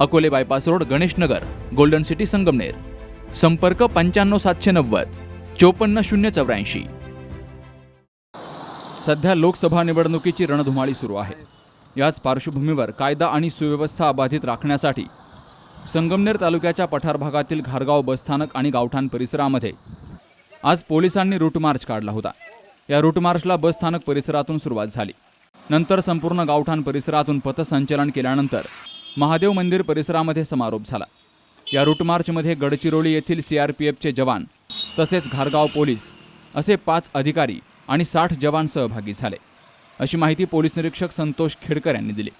Akole bypass road Ganeshnagar golden city Sangamner. संपर्क पंच्याण्णव सातशे नव्वद चोपन्न शून्य चौऱ्याऐंशी. सध्या लोकसभा निवडणुकीची रणधुमाळी सुरू आहे. याच पार्श्वभूमीवर कायदा आणि सुव्यवस्था अबाधित राखण्यासाठी संगमनेर तालुक्याच्या पठार भागातील घारगाव बसस्थानक आणि गावठाण परिसरामध्ये आज पोलिसांनी रूट मार्च काढला होता. या रूट मार्चला बसस्थानक परिसरातून सुरुवात झाली. नंतर संपूर्ण गावठाण परिसरातून पथसंचलन केल्यानंतर महादेव मंदिर परिसरामध्ये समारोप झाला. या रूटमार्चमध्ये गडचिरोली येथील सी आर पी एफचे जवान तसेच घारगाव पोलीस असे पाच अधिकारी आणि साठ जवान सहभागी झाले. अशी माहिती पोलीस निरीक्षक संतोष खेडकर यांनी दिली.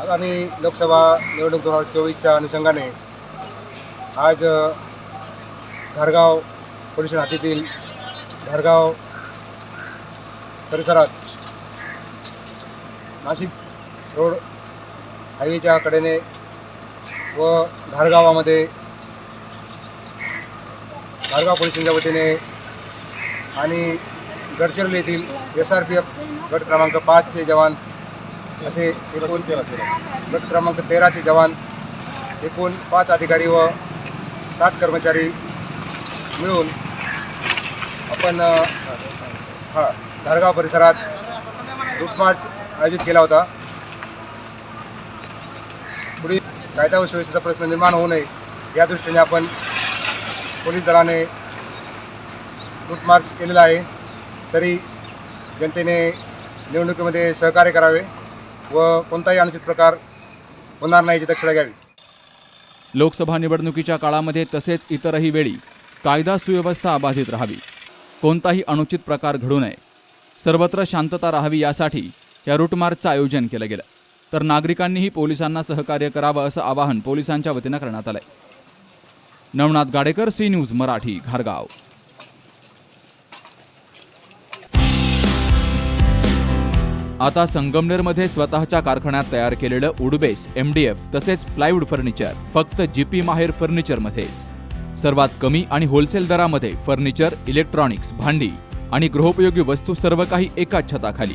आगामी लोकसभा निवडणूक दोन हजार चोवीसच्या अनुषंगाने आज घारगाव पोलीस हातीतील घारगाव परिसरात नाशिक रोड हायवेच्या कडेने व घारगावामध्ये घारगाव पोलिसांच्या वतीने आणि गडचिरोली येथील एस आर पी एफ गट क्रमांक पाचचे जवान असे एकूण गट क्रमांक तेराचे जवान एकूण पाच अधिकारी व साठ कर्मचारी मिळून आपण हा धारगाव परिसरात रूट मार्च आयोजित केला होता. कायदा व सुव्यवस्थेचा प्रश्न निर्माण होऊ नये या दृष्टीने आपण पोलीस दलाने रूट मार्च केलेला आहे. तरी जनतेने निवडणुकीमध्ये सहकार्य करावे व कोणताही अनुचित प्रकार होणार नाही याची दक्षता घ्यावी. लोकसभा निवडणुकीच्या काळामध्ये तसेच इतरही वेळी कायदा सुव्यवस्था अबाधित राहावी. कोणताही अनुचित प्रकार घडू नये. सर्वत्र शांतता राहावी यासाठी या रूटमार्चचं आयोजन केलं गेलं. तर नागरिकांनीही पोलिसांना सहकार्य करावं असं आवाहन पोलिसांच्या वतीनं करण्यात आलंय. नवनाथ गाडेकर सी न्यूज मराठी घारगाव. आता संगमनेरमध्ये स्वतःच्या कारखान्यात तयार केलेलं उडबेस एम डी एफ तसेच प्लायवूड फर्निचर फक्त जीपी माहेर फर्निचरमध्येच. सर्वात कमी आणि होलसेल दरामध्ये फर्निचर इलेक्ट्रॉनिक्स भांडी आणि गृहोपयोगी वस्तू सर्व काही एकाच छताखाली.